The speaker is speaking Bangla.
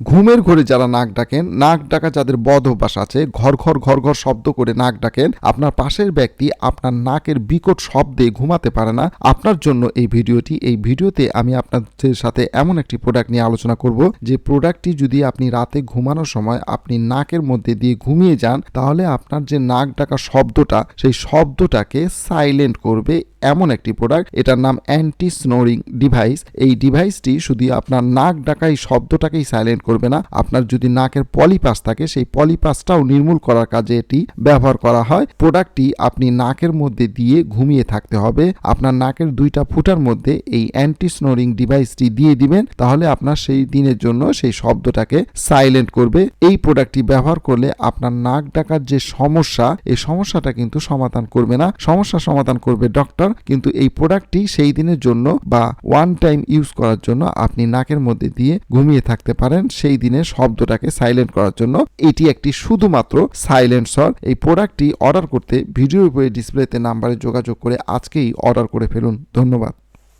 ঘুমের ঘরে যারা নাক ডাকেন, নাক ডাকা যাদের বদ অভ্যাস আছে, ঘর ঘর ঘর ঘর শব্দ করে নাক ডাকেন, আপনার পাশের ব্যক্তি আপনার নাকের বিকট শব্দে ঘুমাতে পারে না। আপনার জন্য এই ভিডিওটি, এই ভিডিওতে আমি আপনাদের সাথে এমন একটি প্রোডাক্ট নিয়ে আলোচনা করব, যে প্রোডাক্টটি যদি আপনি রাতে ঘুমানোর সময় আপনি নাকের মধ্যে দিয়ে ঘুমিয়ে যান, তাহলে আপনার যে নাক ডাকা শব্দটা, সেই শব্দটাকে সাইলেন্ট করবে এমন একটি প্রোডাক্ট এটার নাম অ্যান্টি স্নোরিং ডিভাইস এই ডিভাইসটি শুধু আপনার নাক ডাকাই শব্দটাকেই সাইলেন্ট করবে না। আপনার যদি নাকের পলিপাস থাকে, সেই পলিপাসটাও নির্মূল করার কাজে এটি ব্যবহার করা হয়। প্রোডাক্টটি আপনি নাকের মধ্যে দিয়ে ঘুমিয়ে থাকতে হবে। আপনার নাকের দুইটা ফুটার মধ্যে এই অ্যান্টি স্নোরিং ডিভাইসটি দিয়ে দিবেন। তাহলে আপনার সেই দিনের জন্য সেই শব্দটাকে সাইলেন্ট করবে। এই প্রোডাক্টটি ব্যবহার করলে আপনার নাক ডাকার যে সমস্যা, এই সমস্যাটা কিন্তু সমাধান করবে না। সমস্যা সমাধান করবে ডক্টর কিন্তু এই প্রোডাক্টটি সেই দিনের জন্য বা ওয়ান টাইম ইউজ করার জন্য আপনি নাকের মধ্যে দিয়ে ঘুমিয়ে থাকতে পারেন। সেই দিনের শব্দটাকে সাইলেন্ট করার জন্য। এটি একটি শুধুমাত্র সাইলেন্সর এই প্রোডাক্টটি অর্ডার করতে ভিডিওর উপরে ডিসপ্লেতে নাম্বারে যোগাযোগ করে আজকেই অর্ডার করে ফেলুন। ধন্যবাদ।